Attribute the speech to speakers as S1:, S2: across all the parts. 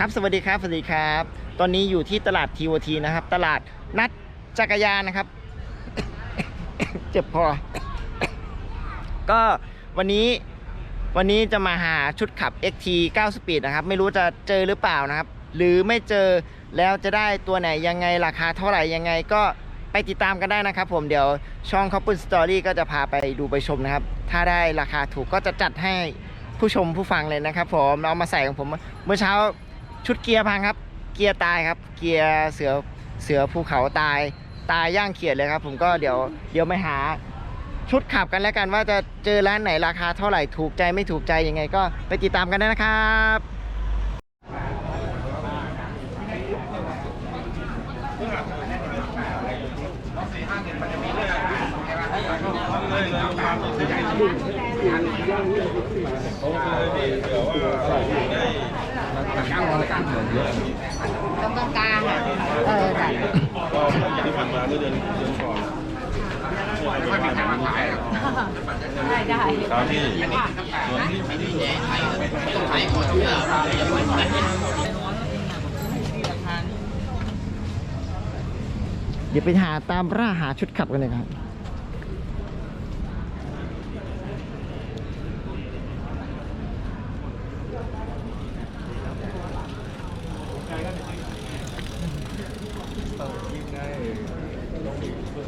S1: ครับสวัสดีครับสวัสดีครับ ตอนนี้อยู่ที่ตลาดทีโอทีนะครับ ตลาดนัดจักรยานนะครับ เจ็บคอก็วันนี้วันนี้จะมาหาชุดขับ XT 9 Speed นะครับ ไม่รู้จะเจอหรือเปล่านะครับ หรือไม่เจอแล้วจะได้ตัวไหนยังไงราคาเท่าไหร่ยังไงก็ไปติดตามกันได้นะครับผมเดี๋ยวช่อง Couple Story ก็จะพาไปดูไปชมนะครับ ถ้าได้ราคาถูกก็จะจัดให้ผู้ชมผู้ฟังเลยนะครับผมเอามาใส่ของผมเมื่อเช้า ชุดเกียร์พังครับ เกียร์ตายครับ เกียร์เสือเสือภูเขาตาย ตายย่างเขียดเลยครับ ผมก็เดี๋ยวเดี๋ยวไม่หาชุดขับกันแล้วกันว่าจะเจอร้านไหนราคาเท่าไหร่ถูกใจไม่ถูกใจยังไงก็ไปติดตามกันได้นะครับ
S2: ตรงกลางอะ เออได้
S3: ก็ที่ผ่านมาเมื่อเดือนเดือนก่อน
S2: ได้ได้
S3: ตามที่
S1: เดี๋ยวไปหาตามร่าหาชุดขับกันเลยครับ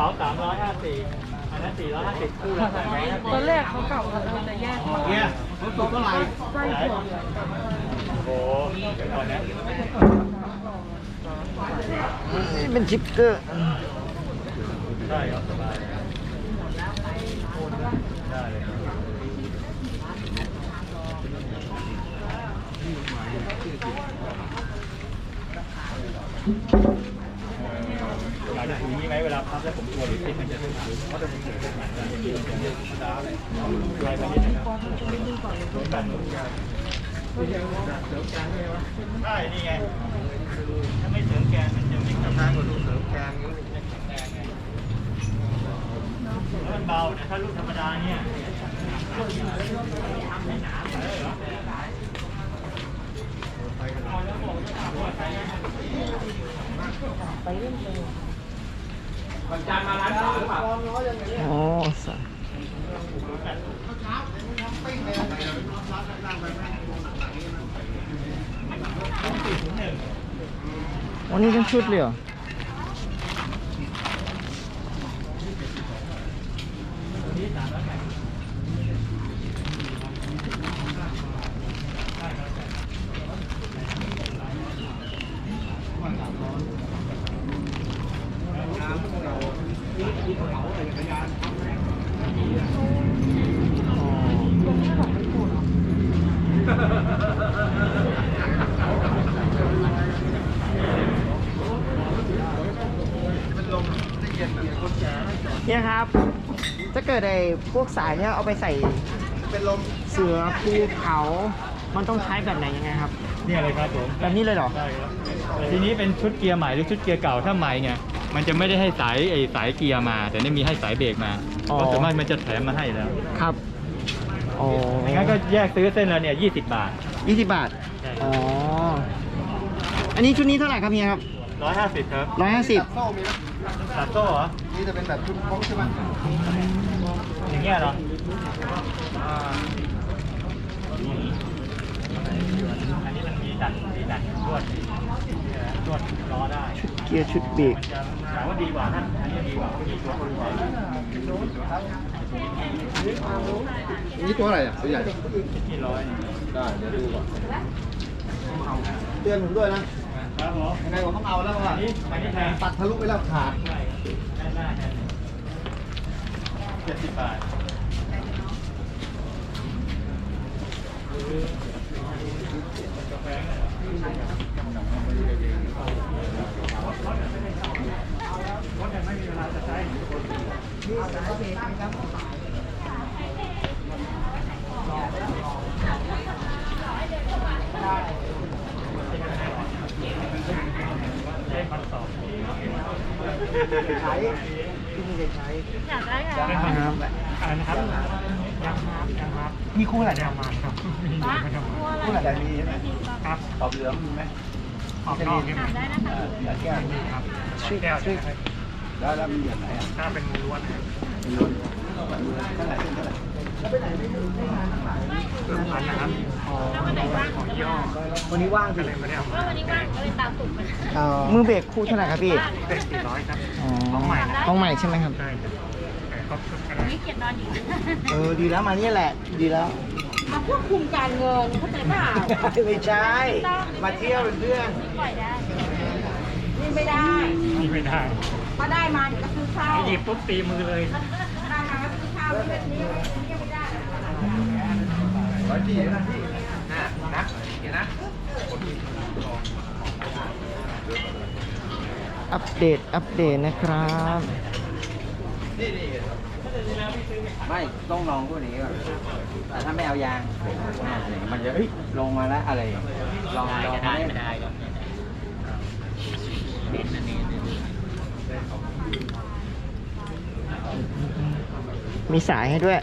S1: ปีดสี่ร้อยสิบ
S4: กระเป๋าสามร้อยห้าสิบอันนั้นสี่ร้อยห้าสิบคู่ละสามร้อยห้าสิบ
S5: ตอนแรกเขากลับมาเราจะแยกมา
S4: เนี่ย
S5: ไส้ถั่ว
S4: โอ้โหเดี๋ยวก่อนนะ
S1: นี่เป็นชิปเกอร์
S4: ได้ครับสบายได้เลยอยากจะถือ นี้ไหมเวลาพับแล้วผมกลัวหรือติดมันจะขึ้นหรือเพราะจะผมถือเป็นหนังนมันจะเรียกธรรมดาเลยไล่ไปนิดนึงนะรถกันใช่นี่ถ้าไม่เสริมแกนมันจะไม่ทำงานก ว่าลูกเสริมแกนแล้วมันเบาแต่ถ้าลูกธรรมดาเนี่ย
S1: อ๋อสะวันนี้เป็นชุดเลยเหรอ เนี่ยครับ จะเกิดไอ้พวกสายเนี่ยเอาไปใส่เป็นลมเสือภูเขา มันต้องใช้แบบไหนยังไงครับ
S4: เนี่ยเลยครับผม
S1: แบบนี้เลยเหรอ
S4: ใช่ครับทีนี้เป็นชุดเกียร์ใหม่หรือชุดเกียร์เก่าถ้าใหม่ไง มันจะไม่ได้ให้สายไอ้สายเกียร์มา แต่นี่มีให้สายเบรกมา
S1: อ๋อ
S4: เพราะส่วนมากมันจะแถมมาให้แล้ว
S1: ครับอ๋อ
S4: ไม่งั้นก็แยกซื้อเส้นละเนี่ย20บาท
S1: ยี่สิบบาท
S4: ใช่
S1: อ๋อ อันนี้ชุดนี้เท่าไหร่ครับเฮียครับ
S4: 150ครับ
S1: ร้อยห้าสิบ
S4: ตัดโซ่เหรอ
S3: นี่จะเป็นแบบชุดพกใช่ไหม
S4: อย่างเงี้ยเหรออ่าอันนี้มันมีดันมีดันรวดรวดล้อได้
S1: ชุดเกียร์ชุดเบรก
S4: มันจะถามว่าดีกว่าท่านอันนี้ดีกว่ามีตัวคนกว่า
S3: นี่ตัวอะไรอะตัวใหญ่
S4: ที่ร้อย
S3: ได้เดี๋ยวดูก่อนเตือนผมด้วยนะครับ
S4: ผม
S3: ยังไงผมต้องเอาแล้วว่ะ
S4: นนี้อันนี้แทน
S3: ตัดทะลุไปแล้วขาด
S4: แนหน้าแทนเจ็ดสิบบาทกาแฟ
S3: ใช้ที่นี่จะใช้
S5: อยากได้ไง
S1: ครับ
S4: อะไรนะครับยังครับยังครับมีคู่อะไรเนี่ยมาครับมีอยู่ไม่ทำมา
S3: ผู้หลักมีใช่ไหม
S4: ครับ
S3: ขอบเหลืองมีไหม
S4: ออกนอกนี่
S5: ถามได้นะคะ
S3: แล้วแก้ว
S4: มีครับแก้วใช่ไหม
S3: แล้วแล้วมีแบบไหนอะ
S4: ถ้าเป็นล้วนนะครับ
S3: เป็นล้วนเท่าไหร่เท่าไหร่แล้วไปไหนไม่รู้ไม่มาทั้งหลาย
S4: เกือบพันนะครับ
S5: แล้ววันไหนว่าง
S4: ของยี่ห้อ
S3: วันนี้ว่าง
S4: ก็
S3: สิ
S4: เลยไม่ได้เอา
S5: ก็
S4: มา
S5: วันนี้ว่างก็เลยตามตุ่มมา
S3: เอ่อ
S1: มือเบรกคู่เท่าไหร่ครับพี่
S4: เป็นสี่ร้อยครับ
S1: อ๋อ
S4: ของใหม่นะ
S1: ของใหม่ใช่ไหมครับ
S4: ใช่ครับแต่ก็ก็
S5: วัน
S4: ได้
S5: นี้เกียรนอนอยู่
S3: เออดีแล้วมาเนี่ยแหละ ดีแล้ว
S5: มาควบคุมการเงินเข้าใจเปล่า
S3: ไม่ใช่ มาเที่ยวเป็นเพื่อน
S5: ปล่อยได้
S2: นี่ไม่ได้
S4: นี่ไม่ได้
S2: ถ้าได้มาก็คือข้าว
S4: หยิบปุ๊บตีมือเลย
S2: ได้มาก็คือข้าวนี่แบบนี้นี่ไม่ได้
S3: ร้อยสี่นะพี่นะนะเดี๋ยวนะ
S1: อัปเดต อัปเดตนะครับ
S6: ไม่ต้องลองพวกนี้ก่อนแต่ถ้าไม่เอายางมันจะเอ้ยลงมาแล้วอะไรลองลองไม่ได้ไม่ได้
S1: มีสายให้ด้วย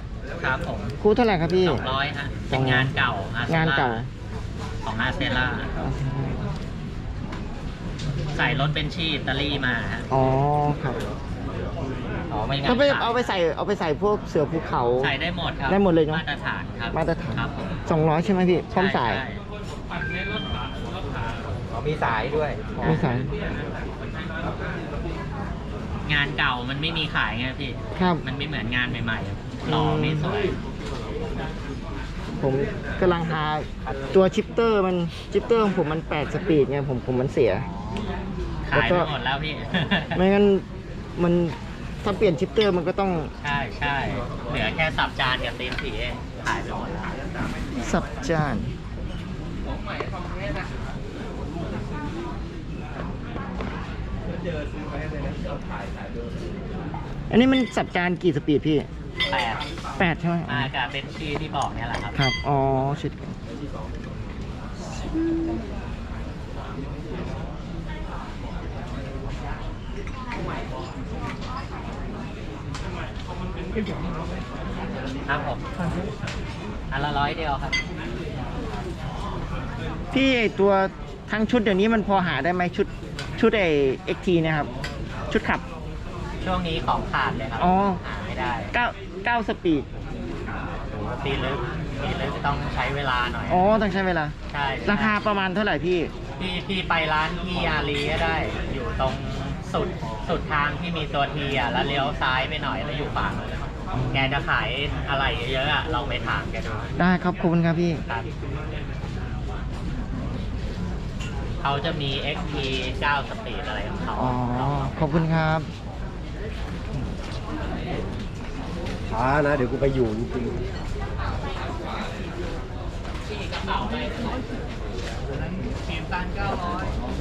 S7: ครับผม
S1: คู่เท่าไหร่ครับพี่
S7: สองร้อยฮะเป็นงานเก่า Arcela
S1: งานเก่า
S7: ของอาเซล่าใส่รถเป็นชีอิตาลีมาฮะ
S1: อ๋อครับ
S7: อ๋อไม่งาน
S1: ถ้าไป
S7: ขย
S1: เอาไปใส่เอาไปใส่พวกเสือภูเขา
S7: ใส่ได้หมดครับ
S1: ได้หมดเลยเนอะ
S7: มาตรฐานครับ
S1: มาตรฐาน
S7: ครับผม
S1: สองร้อยใช่ไหมพี่พร้อมสาย
S7: ใช่
S6: อ๋อมีสายด้วย
S1: มีสาย
S7: งานเก่ามันไม่มีขายไงพี่
S1: ครับ
S7: มันไม่เหมือนงานใหม่ๆหล่อไม่สวย
S1: ผมกำลังหาตัวชิปเตอร์มันชิปเตอร์ของผมมัน8สปีดไงผมผมมันเสีย
S7: ขายไปหมดแล้วพี่
S1: ไม่งั้นมันถ้าเปลี่ยนชิปเตอร์มันก็ต้อง
S7: ใช่ใช่เหลือแค่สับจานกับตีนผีเองขายไปหมดแล้ว
S1: สับจาน อันนี้มันสับจานกี่สปีดพี่
S7: แปด
S1: แปดใช่ไหม
S7: มากับเป็นชีที่บอกเนี่ยแหละครับ
S1: ครับ อ๋อชิดกัน
S7: ครับผมอันละร้อยเดียวครับ
S1: พี่ไอ้ตัวทั้งชุดเดี๋ยวนี้มันพอหาได้ไหมชุด ชุดไอ้ XT เนะครับ ชุดขับ
S7: ช่วงนี้ของขาดเลยครับ
S1: อ๋อ
S7: หาไม่ได้
S1: 9 9สปีด
S7: ตีลึกตีลึกต้องใช้เวลาหน่อย
S1: อ๋อ ต้องใช้เวลา
S7: ใช่
S1: ราคาประมาณเท่าไหร่พี่
S7: พี่พี่ไปร้านที่อารีก็ได้ อยู่ตรงสุดสุดทางที่มีตัวทีอะแล้วเลี้ยวซ้ายไปหน่อยแล้วอยู่ฝั่งนู้นแกจะขายอะไรเยอะๆอะลองไปถามแกดู
S1: ได้ครับขอบคุณครับพี่
S7: ครับ เขาจะมี XP 9สปีดอะไรของเขา
S1: อ๋อ ขอบคุณครับ
S3: ช้านะ เดี๋ยวกูไปอยู่จริง
S7: ทีมตัน900